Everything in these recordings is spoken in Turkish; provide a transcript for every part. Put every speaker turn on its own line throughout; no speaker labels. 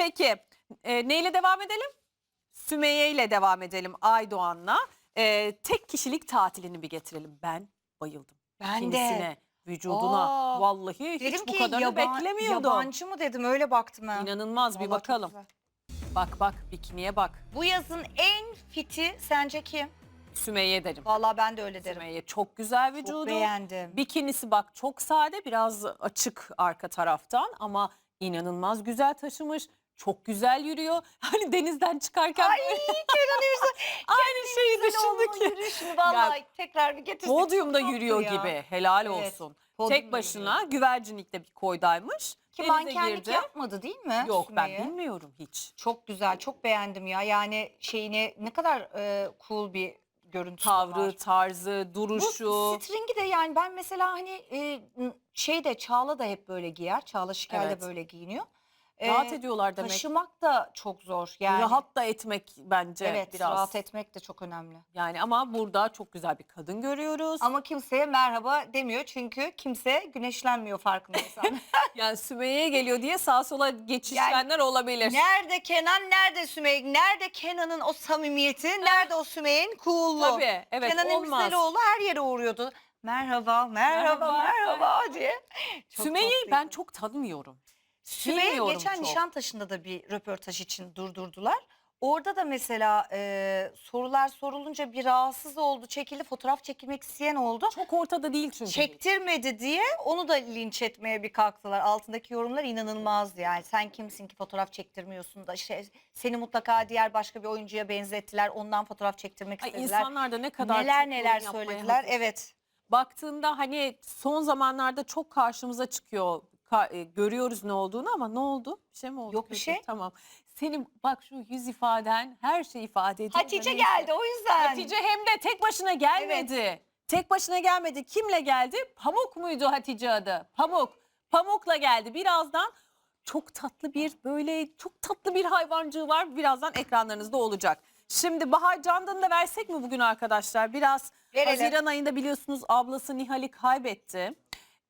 Peki e, neyle devam edelim? Sümeyye ile devam edelim Aydoğan'la. E, tek kişilik tatilini bir getirelim. Ben bayıldım.
Ben de.
Kendisine, vücuduna.
Aa,
Vallahi hiç
Dedim
bu
ki
kadarını
yaban-
beklemiyordum.
yabancı mı dedim öyle baktım ha.
İnanılmaz bir
Vallahi çok
bakalım. Bak bak bikiniye bak.
Bu yazın en fiti sence kim?
Sümeyye derim.
Vallahi ben de öyle derim.
Sümeyye çok güzel
Çok
vücudu.
beğendim.
Bikinisi bak çok sade biraz açık arka taraftan ama inanılmaz güzel taşımış. Çok güzel yürüyor. Hani denizden çıkarken
Ay
böyle
Kenan İmirzalı.
aynı şeyi
o
ya.
yürüyüşünü vallahi tekrar bir getirsek.
Podyumda yürüyor
ya.
gibi. Helal
Evet,
olsun. Tek başına güvercinlikte bir koydaymış.
Ki
Denize
mankenlik
girdi.
yapmadı değil mi?
Yok
Sümeyye?
ben bilmiyorum hiç.
Çok güzel, çok beğendim ya. Yani şeyine ne kadar e, cool bir görüntüsü
Tavrı,
var.
tarzı,
Bu
duruşu.
stringi de yani ben mesela hani e, şey de Çağla da hep böyle giyer. Çağla Şikel
Evet.
de böyle giyiniyor.
Rahat
Ee,
ediyorlar demek.
Taşımak da çok zor. Yani
Rahat da etmek bence
evet,
biraz.
rahat etmek de çok önemli.
Yani ama burada çok güzel bir kadın görüyoruz.
Ama kimseye merhaba demiyor çünkü kimse güneşlenmiyor farkındaysan.
Yani Sümeyye'ye geliyor diye sağa sola geçişenler olabilir.
nerede Kenan, nerede Sümeyye? Nerede Kenan'ın o samimiyeti, nerede o Sümeyye'nin cool'luğu?
Tabii evet
Kenan
olmaz.
İmirzalıoğlu her yere uğruyordu. Merhaba, merhaba,
Merhaba.
merhaba diye. Çok
Sümeyye'yi ben çok tanımıyorum.
Sümeyye
bilmiyorum
geçen
çok.
Nişantaşı'nda da bir röportaj için durdurdular. Orada da mesela e, sorular sorulunca bir rahatsız oldu, çekildi, fotoğraf çekilmek isteyen oldu.
Çok ortada değil çünkü.
Çektirmedi diye onu da linç etmeye bir kalktılar. Altındaki yorumlar inanılmazdı yani. Sen kimsin ki fotoğraf çektirmiyorsun da işte seni mutlaka diğer başka bir oyuncuya benzettiler. Ondan fotoğraf çektirmek
Ay,
istediler.
insanlar da ne kadar çok
neler
yorum
neler
yapmaya
söylediler.
hazır.
Evet.
Baktığında hani son zamanlarda çok karşımıza çıkıyor. E, görüyoruz ne olduğunu ama ne oldu? Bir şey mi oldu?
Yok bir
Peki,
şey.
Tamam. Senin bak şu yüz ifaden her şey ifade ediyor.
Hatice
neyse.
geldi o yüzden.
Hatice hem de tek başına gelmedi. Tek başına gelmedi. Kimle geldi? Pamuk muydu Hatice adı? Pamuk. Pamuk'la geldi. Birazdan çok tatlı bir böyle çok tatlı bir hayvancığı var. Birazdan ekranlarınızda olacak. Şimdi Bahar Candan'ı da versek mi bugün arkadaşlar? Biraz
Verelim.
Haziran ayında biliyorsunuz ablası Nihal'i kaybetti.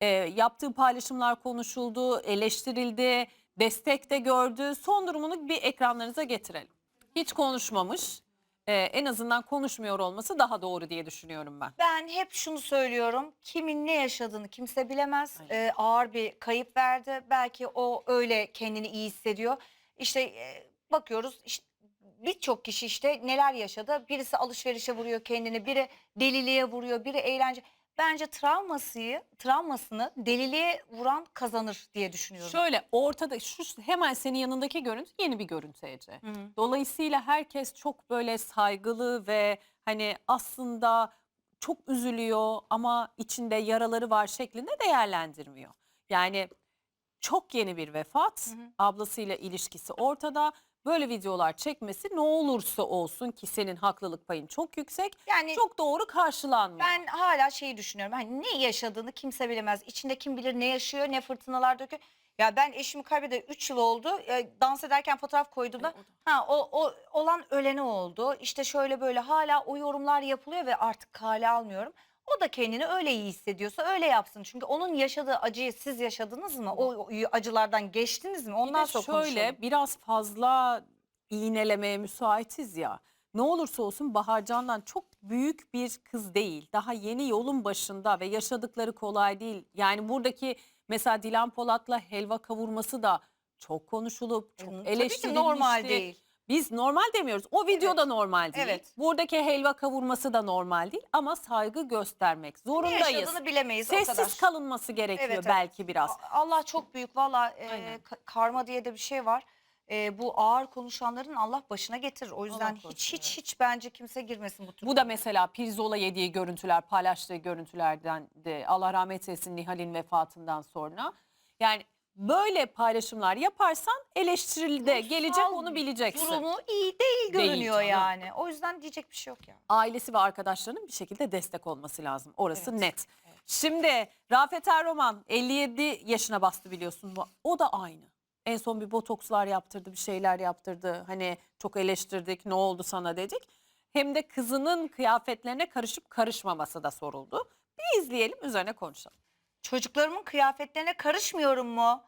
Ee, yaptığı paylaşımlar konuşuldu, eleştirildi, destek de gördü. Son durumunu bir ekranlarınıza getirelim. Hiç konuşmamış. Ee, en azından konuşmuyor olması daha doğru diye düşünüyorum ben.
Ben hep şunu söylüyorum. Kimin ne yaşadığını kimse bilemez. Ee, ağır bir kayıp verdi. Belki o öyle kendini iyi hissediyor. İşte e, bakıyoruz işte birçok kişi işte neler yaşadı. Birisi alışverişe vuruyor kendini, biri deliliğe vuruyor, biri eğlence. Bence travmasıyı, travmasını deliliğe vuran kazanır diye düşünüyorum.
Şöyle ortada şu hemen senin yanındaki görüntü yeni bir görüntü Ece.
Hı hı.
Dolayısıyla herkes çok böyle saygılı ve hani aslında çok üzülüyor ama içinde yaraları var şeklinde değerlendirmiyor. Yani çok yeni bir vefat,
Hı hı.
ablasıyla ilişkisi ortada. Böyle videolar çekmesi ne olursa olsun ki senin haklılık payın çok yüksek,
Yani
çok doğru karşılanmıyor.
Ben hala şeyi düşünüyorum. Hani ne yaşadığını kimse bilemez. İçinde kim bilir ne yaşıyor, ne fırtınalar döküyor. Ya ben eşimi kaybedeli 3 yıl oldu. E, dans ederken fotoğraf koyduğumda ha o, o olan öleni oldu. İşte şöyle böyle hala o yorumlar yapılıyor ve artık kale almıyorum. O da kendini öyle iyi hissediyorsa öyle yapsın. Çünkü onun yaşadığı acıyı siz yaşadınız mı? O, acılardan geçtiniz mi? Ondan sonra
şöyle
konuşalım.
biraz fazla iğnelemeye müsaitiz ya. Ne olursa olsun Bahar Candan çok büyük bir kız değil. Daha yeni yolun başında ve yaşadıkları kolay değil. Yani buradaki mesela Dilan Polat'la helva kavurması da çok konuşulup çok
E, Tabii ki
eleştirilmişti.
normal değil.
Biz normal demiyoruz. O videoda
Evet.
normal değil.
Evet.
Buradaki helva kavurması da normal değil ama saygı göstermek
Ne
zorundayız.
yaşadığını bilemeyiz o kadar.
Sessiz kalınması gerekiyor
Evet, evet.
belki biraz.
A- Allah çok büyük valla e,
Aynen.
ka- karma diye de bir şey var. E, bu ağır konuşanların Allah başına getirir. O yüzden
korusun,
hiç hiç hiç bence kimse girmesin bu tür.
Bu da mesela pirzola yediği görüntüler, paylaştığı görüntülerden de Allah rahmet eylesin Nihal'in vefatından sonra. Yani böyle paylaşımlar yaparsan eleştirildi de gelecek
Ruhsal
onu bileceksin.
Durumu iyi değil görünüyor
canım.
yani. O yüzden diyecek bir şey yok ya.
Ailesi ve arkadaşlarının bir şekilde destek olması lazım. Orası
Evet,
net.
evet.
Şimdi Rafet Erroman 57 yaşına bastı biliyorsun. O da aynı. En son bir botokslar yaptırdı, bir şeyler yaptırdı. Hani çok eleştirdik, ne oldu sana dedik. Hem de kızının kıyafetlerine karışıp karışmaması da soruldu. Bir izleyelim, üzerine konuşalım.
Çocuklarımın kıyafetlerine karışmıyorum mu?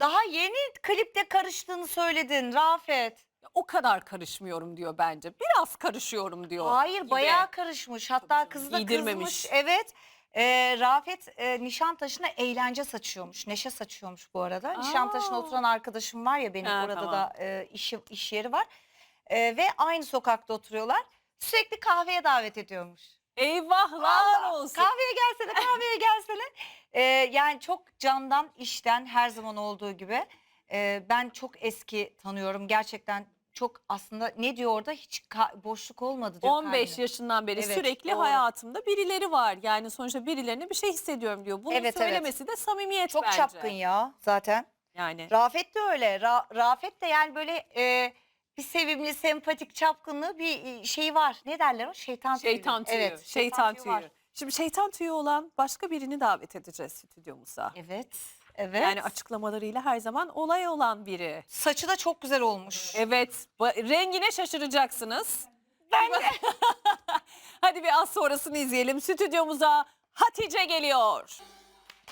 Daha yeni klipte karıştığını söyledin Rafet.
O kadar karışmıyorum diyor bence. Biraz karışıyorum diyor.
Hayır
gibi.
bayağı karışmış. Hatta kızı da
giydirmemiş.
kızmış. Evet. Ee, Rafet e, Nişantaşı'na eğlence saçıyormuş. Neşe saçıyormuş bu arada. Nişantaşı'na oturan arkadaşım var ya benim
Ha,
orada
tamam.
da e, iş, iş yeri var. E, ve aynı sokakta oturuyorlar. Sürekli kahveye davet ediyormuş.
Eyvahlar
Vallahi
olsun.
Kahveye gelsene, kahveye gelsene. Ee, yani çok candan, işten her zaman olduğu gibi. Ee, ben çok eski tanıyorum. Gerçekten çok aslında ne diyor orada hiç boşluk olmadı diyor.
15
kalbine.
yaşından beri
Evet,
sürekli
doğru.
hayatımda birileri var. Yani sonuçta birilerine bir şey hissediyorum diyor. Bunu
Evet, evet.
söylemesi de samimiyet
Çok
bence.
çapkın ya zaten.
Yani
Rafet de öyle. Ra- Rafet de yani böyle e, bir sevimli, sempatik, çapkınlığı bir e, şey var. Ne derler o? Şeytan tüyü.
şeytan tüyü.
Evet,
şeytan
tüyü var.
tüyü. Şimdi şeytan tüyü olan başka birini davet edeceğiz stüdyomuza.
Evet. Evet.
Yani açıklamalarıyla her zaman olay olan biri.
Saçı da çok güzel olmuş.
Evet, rengine şaşıracaksınız. Ben de. Hadi bir az sonrasını izleyelim. Stüdyomuza Hatice geliyor.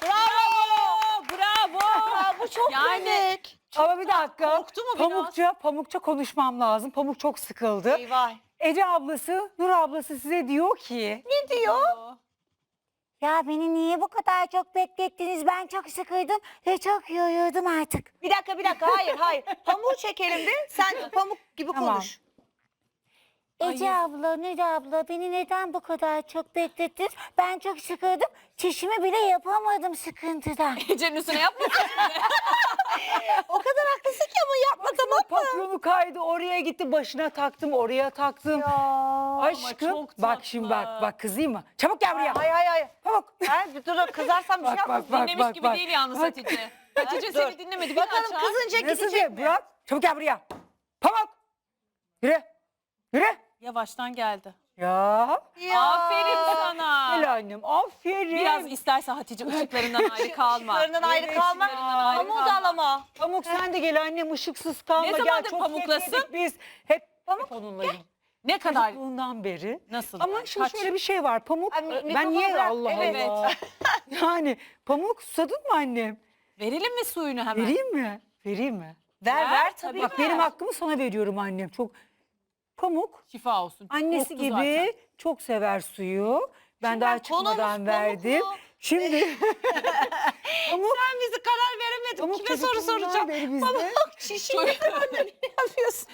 Bravo! Bravo!
Aa, bu çok
Yani-
minik.
Ama bir dakika.
Korktu mu biraz?
Pamukça, Pamukça konuşmam lazım. Pamuk çok sıkıldı.
Eyvah.
Ece ablası, Nur ablası size diyor ki
Ne diyor?
Ya beni niye bu kadar çok beklettiniz? Ben çok sıkıldım ve çok yoruldum artık.
Bir dakika bir dakika hayır hayır. Pamuğu çekelim de sen pamuk gibi
Tamam.
konuş.
Ece abla, Nida abla beni neden bu kadar çok beklettiniz? Ben çok sıkıldım. Çişimi bile yapamadım sıkıntıdan.
Ece'nin üstüne yapmasın.
O kadar haklısın ki ama yapma tamam mı?
patronu kaydı oraya gitti başına taktım oraya taktım. Aşkım
çok
bak şimdi bak
tatlı.
bak kızayım mı? Çabuk gel buraya.
Hayır.
Pamuk.
Ha, bir dur dur, kızarsam bir şey
Bak,
yapma.
bak, bak.
Dinlemiş gibi değil yalnız
bak.
Hatice. Hatice seni dinlemedi. Bir
Bakalım
çağır.
kızınca
Nasıl
gidecek
diye
mi?
Burak çabuk gel buraya. Pamuk. Yürü. Yürü.
Yavaştan geldi.
Ya.
Ya.
Aferin sana.
Gel annem aferin.
Biraz isterse Hatice ışıklarından ayrı kalma.
Işıklarından ayrı kalma.
ışıklarından ayrı
Pamuğu da
kalma.
alama.
Pamuk sen de gel annem ışıksız kalma.
Ne
gel,
zamandır
çok
pamuklasın?
Biz hep Pamuk onunlayım.
Ne kadar?
Çocukluğundan beri.
Nasıl?
Ama şimdi
Kaç?
şöyle bir şey var. Pamuk
Ay, mi-
ben
mikrofonu
niye
bırak.
Allah
Evet.
Allah. yani pamuk susadın mı annem?
Verelim mi suyunu hemen?
Vereyim mi? Vereyim mi?
Ver
Ver,
ver
tabii
tabii.
Bak
ver.
benim hakkımı sana veriyorum annem. Çok Pamuk
Şifa olsun.
annesi
Korktu
gibi
zaten.
çok sever suyu. Ben
Şimdi
daha
ben konuğumuz
çıkmadan
Pamuk
verdim.
mu?
Şimdi Pamuk
Sen bizi karar veremedin.
Pamuk
Kime soru
çocukluğundan
soracağım?
beri bizde.
Pamuk şişi ne yapıyorsun?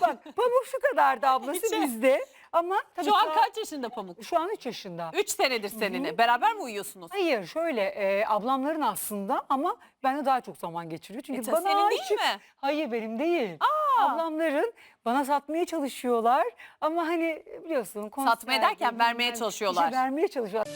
Bak Pamuk şu kadardı ablası
Hatice.
bizde. Ama tabii
Şu an kaç yaşında Pamuk?
Şu an 3 yaşında.
3 senedir seninle. Beraber mi uyuyorsunuz?
Hayır şöyle e, ablamların aslında ama bende daha çok zaman geçiriyor. Çünkü
E, ta-
bana
senin değil
aşık.
mi?
Hayır benim değil ablamların bana satmaya çalışıyorlar. Ama hani biliyorsun.
konser, Satmaya derken vermeye çalışıyorlar.
Vermeye çalışıyorlar.